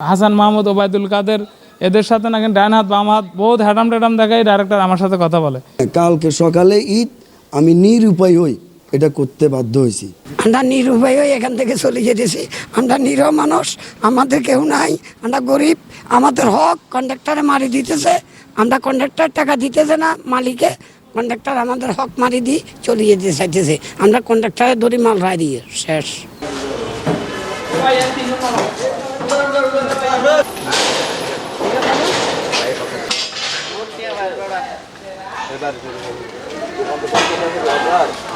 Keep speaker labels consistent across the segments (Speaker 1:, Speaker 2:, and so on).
Speaker 1: হাসান মাহমুদ ওবায়দুল কাদের এদের সাথে নাকি ডান হাত বাম হাত বহুত হ্যাডাম ট্যাডাম দেখাই ডাইরেক্টর আমার সাথে কথা বলে।
Speaker 2: কালকে সকালে ঈদ আমি নিরুপায় হই এটা করতে বাধ্য হয়েছি।
Speaker 3: আমরা নিরুপায় হয়ে এখান থেকে চলে যেতেছি। আমরা নিরহ মানুষ আমাদের কেউ নাই আমরা গরিব আমাদের হক কন্ডাক্টরে মারি দিতেছে আমরা কন্ডাক্টর টাকা দিতেছে না মালিকে কন্ডাক্টর আমাদের হক মারি দিয়ে চলে যেতে চাইতেছে আমরা কন্ডাক্টরে দড়ি মাল রায় দিয়ে শেষ।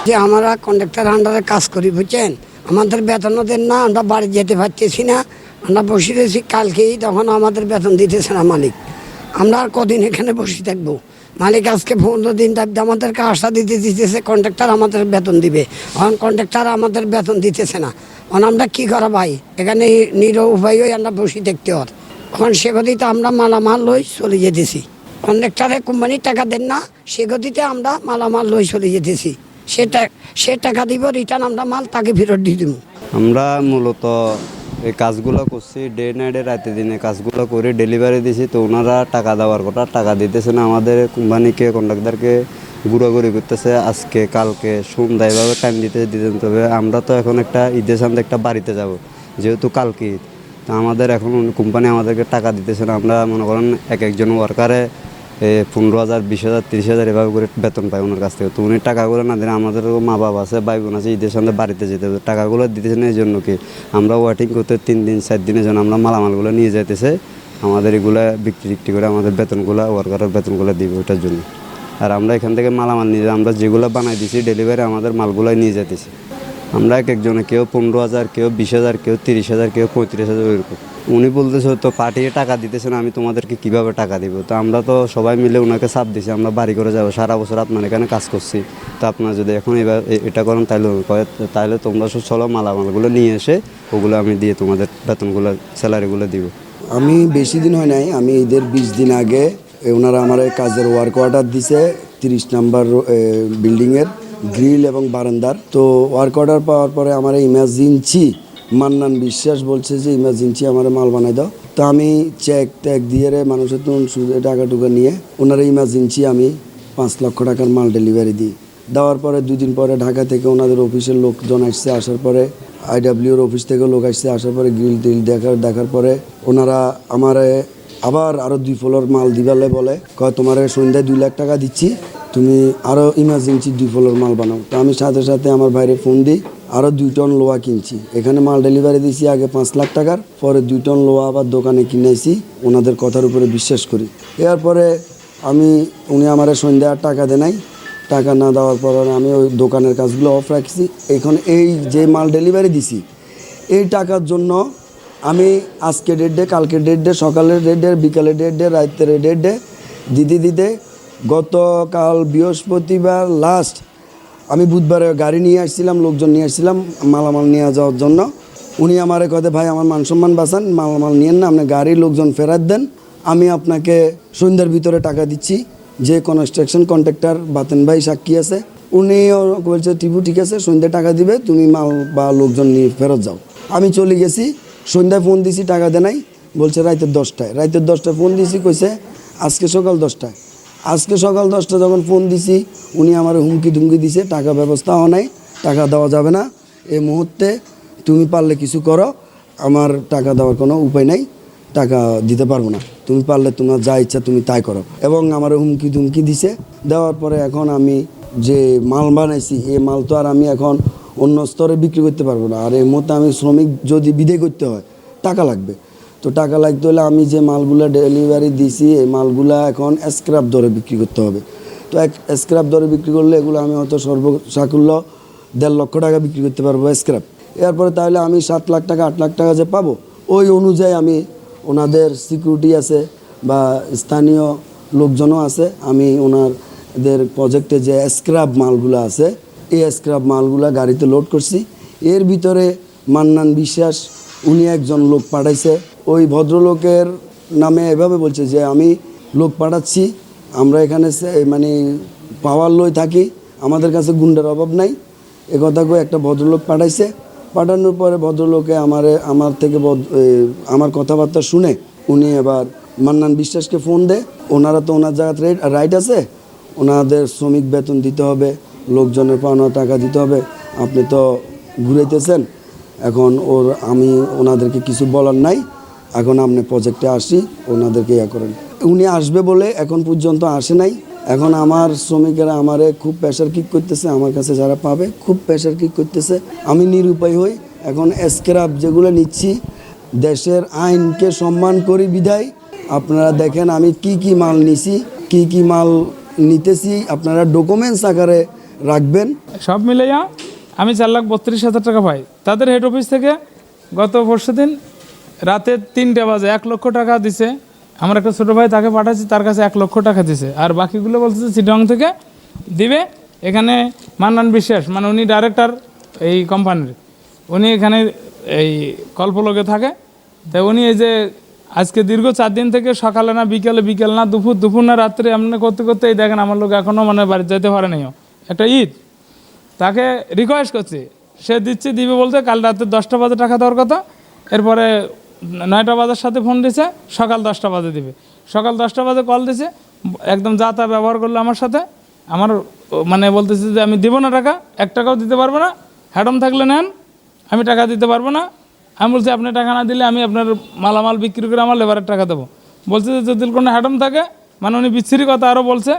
Speaker 3: যে আমরা কন্ডাক্টর আন্ডারে কাজ করি, বুঝছেন? আমাদের বেতনও দেন না, আমরা বাড়ি যেতে পারতেছি না। আমরা বসে রয়েছি, কালকেই তখন আমাদের বেতন দিতেছে না মালিক। আমরা আর কদিন এখানে বসে থাকব। মালিক আজকে পনেরো দিন দাবি আমাদেরকে আশা দিতে দিতেছে কন্ট্রাক্টর আমাদের বেতন দিবে। এখন কন্ট্রাক্টর আমাদের বেতন দিতেছে না। আমরা কি করা ভাই? এখানে নির উপায় আমরা বসে দেখতে হর এখন সে গতিতে আমরা মালামাল লই চলে যেতেছি। কন্ট্রাক্টরে কোম্পানির টাকা দেন না, সে গতিতে আমরা মালামাল লই চলে যেতেছি। সেটা সে টাকা দিব রিটার্ন আমরা মাল তাকে ফেরত দিয়ে দিব
Speaker 4: আমরা মূলত এই কাজগুলো করছি ডে নাইটে রাতে দিনে কাজগুলো করে ডেলিভারি দিছি, তো ওনারা টাকা দেওয়ার কথা, টাকা দিতেছে না আমাদের কোম্পানিকে কন্ডাক্টারকে ঘুরাঘুরি করতেছে, আজকে, কালকে সন্ধ্যা এভাবে টাইম দিতে দিতেন। তবে আমরা তো এখন একটা ঈদের সামনে একটা বাড়িতে যাব, যেহেতু কালকে ঈদ। তো আমাদের এখন কোম্পানি আমাদেরকে টাকা দিতেছে না। আমরা মনে করেন এক একজন ওয়ার্কারে পনেরো হাজার, বিশ হাজার, তিরিশ হাজার এভাবে করে বেতন পায় ওনার কাছ থেকে। তো উনি টাকাগুলো না দিলে আমাদেরও মা বাবা আছে ভাই বোন আছে, ঈদের সঙ্গে বাড়িতে যেতে হবে। টাকাগুলো দিতেছে না এই জন্য কি? আমরা ওয়েটিং করতে তিন দিন, চার দিনের জন্য আমরা মালামালগুলো নিয়ে যেতেছে আমাদের এগুলো বিক্রি টিক্রি করে আমাদের বেতনগুলো ওয়ার্কারের বেতনগুলো দিবে ওটার জন্য। আর আমরা এখান থেকে মালামাল নিয়ে আমরা যেগুলো বানাই দিছি ডেলিভারি আমাদের মালগুলোই নিয়ে যেতেছি আমরা এক একজনে, কেউ পনেরো হাজার, কেউ বিশ হাজার, কেউ তিরিশ হাজার, কেউ পঁয়ত্রিশ হাজার ওইরকম। উনি বলতেছে, তো পাঠিয়ে টাকা দিতেছে না, আমি তোমাদেরকে কীভাবে টাকা দিব? তো আমরা তো সবাই মিলে ওনাকে চাপ দিছি, আমরা বাড়ি করে যাব, সারা বছর আপনার এখানে কাজ করছি। তো আপনারা যদি এখন এবার এটা করেন তাহলে তাহলে তোমরা সব চলো মালামালগুলো নিয়ে এসে ওগুলো আমি দিয়ে তোমাদের বেতনগুলো, স্যালারিগুলো দিব।
Speaker 2: আমি বেশি দিন হয় নাই, আমি ঈদের বিশ দিন আগে ওনারা আমার কাজের ওয়ার্ক অর্ডার দিছে, তিরিশ নাম্বার বিল্ডিংয়ের গ্রিল এবং বারান্দার। তো ওয়ার্ক অর্ডার পাওয়ার পরে আমার ইমার্জেন্সি মান্নান বিশ্বাস বলছে যে ইমার্জেন্সি আমার মাল বানাই দাও। তো আমি চেক ট্যাক দিয়ে রে মানুষের তো টাকা টুকা নিয়ে ওনারা ইমার্জেন্সি আমি পাঁচ লক্ষ টাকার মাল ডেলিভারি দিই। দেওয়ার পরে দুদিন পরে ঢাকা থেকে ওনাদের অফিসের লোকজন আসছে, আসার পরে আইডাব্লিউর অফিস থেকে লোক আসছে, আসার পরে গ্রিল টিল দেখার দেখার পরে ওনারা আমার আবার আরও দুই ফ্লোর মাল দিবালে বলে, কয় তোমার সন্ধ্যায় দুই লাখ টাকা দিচ্ছি, তুমি আরও ইমার্জেন্সি দুই ফ্লোর মাল বানাও। তো আমি সাথে সাথে আমার বাইরে ফোন দিই আরও দুই টন লোহা কিনছি। এখানে মাল ডেলিভারি দিয়েছি আগে পাঁচ লাখ টাকার, পরে দুই টন লোহা আবার দোকানে কিনেছি, ওনাদের কথার উপরে বিশ্বাস করি। এরপরে আমি, উনি আমার সন্ধ্যা আর টাকা দেয় নাই। টাকা না দেওয়ার পর আমি ওই দোকানের কাজগুলো অফ রাখছি। এখন এই যে মাল ডেলিভারি দিছি, এই টাকার জন্য আমি আজকে ডেট ডে কালকে ডেট ডে সকালের ডেট ডে বিকালের ডেট ডে রাতের ডেট ডে দিতে দিতে গতকাল বৃহস্পতিবার লাস্ট আমি বুধবারে গাড়ি নিয়ে আসছিলাম, লোকজন নিয়ে আসছিলাম মালামাল নিয়ে যাওয়ার জন্য। উনি আমার কথা ভাই, আমার মান সম্মান বাঁচান, মালামাল নিয়েন না, আপনি গাড়ির লোকজন ফেরত দেন। আমি আপনাকে সন্ধ্যার ভিতরে টাকা দিচ্ছি। যে কনস্ট্রাকশন কন্ট্রাক্টর বাতেন ভাই, সাক্ষী আছে। উনিও বলছে, টিপু, ঠিক আছে সন্ধ্যায় টাকা দিবে, তুমি মাল বা লোকজন নিয়ে ফেরত যাও। আমি চলে গেছি। সন্ধ্যায় ফোন দিছি, টাকা দেয় নাই। বলছে, রাইতের দশটায়। রাইতের দশটায় ফোন দিছি, কইছে, আজকে সকাল দশটায়। আজকে সকাল দশটা যখন ফোন দিছি, উনি আমার হুমকি ধুমকি দিছে, টাকা ব্যবস্থা হয় নাই, টাকা দেওয়া যাবে না। এই মুহূর্তে তুমি পারলে কিছু করো, আমার টাকা দেওয়ার কোনো উপায় নাই, টাকা দিতে পারব না। তুমি পারলে তোমার যা ইচ্ছা তুমি তাই করো। এবং আমার হুমকি ধুমকি দিছে। দেওয়ার পরে এখন আমি যে মাল বানাইছি এই মাল তো আর আমি এখন অন্য স্তরে বিক্রি করতে পারব না। আর এই মুহূর্তে আমি শ্রমিক যদি বিদে করতে হয়, টাকা লাগবে। তো টাকা লাগতে হলে আমি যে মালগুলো ডেলিভারি দিছি, এই মালগুলা এখন স্ক্র্যাপ দরে বিক্রি করতে হবে। তো এক স্ক্র্যাপ দরে বিক্রি করলে এগুলো আমি হয়তো সর্বসাকুল্য দেড় লক্ষ টাকা বিক্রি করতে পারব স্ক্র্যাপ এরপরে তাহলে আমি সাত লাখ টাকা, আট লাখ টাকা যে পাবো, ওই অনুযায়ী আমি ওনাদের সিকিউরিটি আছে বা স্থানীয় লোকজনও আছে। আমি ওনাদের প্রজেক্টে যে স্ক্র্যাপ মালগুলো আছে এই স্ক্র্যাপ মালগুলা গাড়িতে লোড করছি। এর ভিতরে মান্নান বিশ্বাস, উনি একজন লোক পাঠাইছে। ওই ভদ্রলোকের নামে এভাবে বলছে যে, আমি লোক পাঠাচ্ছি, আমরা এখানে মানে পাওয়ার লই থাকি, আমাদের কাছে গুন্ডার অভাব নাই। এ কথা কয়ে একটা ভদ্রলোক পাঠাইছে। পাঠানোর পরে ভদ্রলোকে আমারে, আমার থেকে আমার কথাবার্তা শুনে উনি এবার মান্নান বিশ্বাসকে ফোন দেয়। ওনারা তো ওনার জায়গাতে রাইট আছে, ওনাদের শ্রমিক বেতন দিতে হবে লোকজনের পাওনা টাকা দিতে হবে। আপনি তো ঘুরাইতেছেন। এখন ওর, আমি ওনাদেরকে কিছু বলার নাই। এখন আপনি প্রজেক্টে আসি, ওনাদেরকে ইয়া করেন। উনি আসবে বলে এখন পর্যন্ত আসে নাই। এখন আমার শ্রমিকেরা আমারে খুব প্রেশার কিক করতেছে, আমার কাছে যারা পাবে খুব প্রেশার কিক করতেছে। আমি নিরুপায় হই। এখন স্ক্র্যাপ যেগুলো নিচ্ছি, দেশের আইনকে সম্মান করি বিধায়, আপনারা দেখেন আমি কি কি মাল নিছি, কি কি মাল নিতেছি। আপনারা ডকুমেন্টস আকারে রাখবেন?
Speaker 1: সব মিলাইয়া আমি চার লাখ বত্রিশ হাজার টাকা পাই। তাদের হেড অফিস থেকে গত পরশু দিন রাতে তিনটে বাজে, এক লক্ষ টাকা দিছে। আমার একটা ছোটো ভাই তাকে পাঠাচ্ছি তার কাছে এক লক্ষ টাকা দিছে। আর বাকিগুলো বলতেছে চিটং থেকে দিবে। এখানে মান্নান বিশ্বাস মানে উনি ডাইরেক্টর এই কোম্পানির উনি এখানে এই কল্পলোকে থাকে। তাই উনি এই যে আজকে দীর্ঘ চার দিন থেকে সকালে না বিকেলে, বিকেল না দুপুর দুপুর না রাত্রে এমনি করতে করতে এই দেখেন আমার লোক এখনও মানে বাড়ি যেতে পারে নাই একটা ঈদ। তাকে রিকোয়েস্ট করছি। সে দিচ্ছে, দিবে বলতে কাল রাতে দশটা বাজে টাকা দেওয়ার কথা। এরপরে নয়টা বাজার সাথে ফোন দিছে, সকাল দশটা বাজে দিবে। সকাল দশটা বাজে কল দিছে, একদম যা তা ব্যবহার করল আমার সাথে। আমার মানে বলতেছে যে আমি দিব না টাকা, এক টাকাও দিতে পারব না। হ্যাডম থাকলে নেন, আমি টাকা দিতে পারব না। আমি বলছি, আপনি টাকা না দিলে আমি আপনার মালামাল বিক্রি করে আমার লেবারের টাকা দেবো। বলছে যে, যদি কোনো হ্যাডম থাকে মানে উনি বিচ্ছিরি কথা আরও বলছে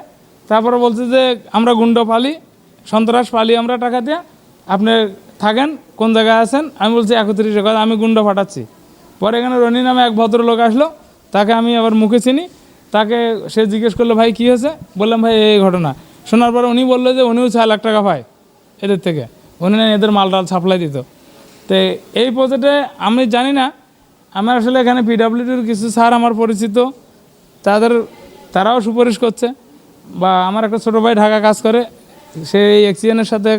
Speaker 1: তারপরে বলছে যে, আমরা গুন্ড পালি সন্ত্রাস পালি আমরা টাকা দিয়ে। আপনি থাকেন, কোন জায়গায় আছেন? আমি বলছি, একত্রিশ টাকা আমি গুন্ড পাঠাচ্ছি পরে এখানে রনি নামে এক ভদ্রলোক আসলো, তাকে আমি আবার মুখে চিনি। তাকে সে জিজ্ঞেস করল, ভাই, কী হয়েছে? বললাম, ভাই, এই ঘটনা। শোনার পরে উনি বলল যে, উনিও ছয় লাখ টাকা পায় এদের থেকে। উনি না, এদের মাল টাল সাপ্লাই দিত। তো এই প্রজেক্টে আমি জানি না, আমি আসলে এখানে পিডাব্লিউডির কিছু স্যার আমার পরিচিত, তাদের, তারাও সুপারিশ করছে। বা আমার একটা ছোটো ভাই ঢাকা কাজ করে, সেই এক্সিজেনের সাথে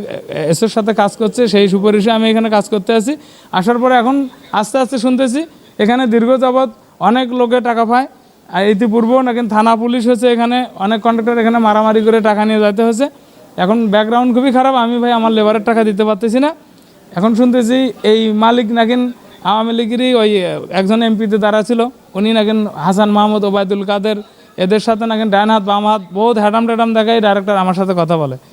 Speaker 1: এসোর সাথে কাজ করছে, সেই সুপারিশে আমি এখানে কাজ করতে আছি। আসার পরে এখন আস্তে আস্তে শুনতেছি, এখানে দীর্ঘ যাবৎ অনেক লোকে টাকা পায়, আর ইতিপূর্বেও নাকি থানা পুলিশ হয়েছে এখানে, অনেক কন্ট্রাক্টর এখানে মারামারি করে টাকা নিয়ে যেতে হয়েছে। এখন ব্যাকগ্রাউন্ড খুবই খারাপ, আমি ভাই আমার লেবারের টাকা দিতে পারতেছি না। এখন শুনতেছি এই মালিক নাকিন, আওয়ামী লীগেরই ওই একজন এমপিতে দাঁড়া ছিল, উনি নাকিন হাসান মাহমুদ ওবায়দুল কাদের এদের সাথে নাকি ডান হাত বাম হাত বহুত হ্যাডাম ট্যাডাম দেখায় ডাইরেক্টর আমার সাথে কথা বলে।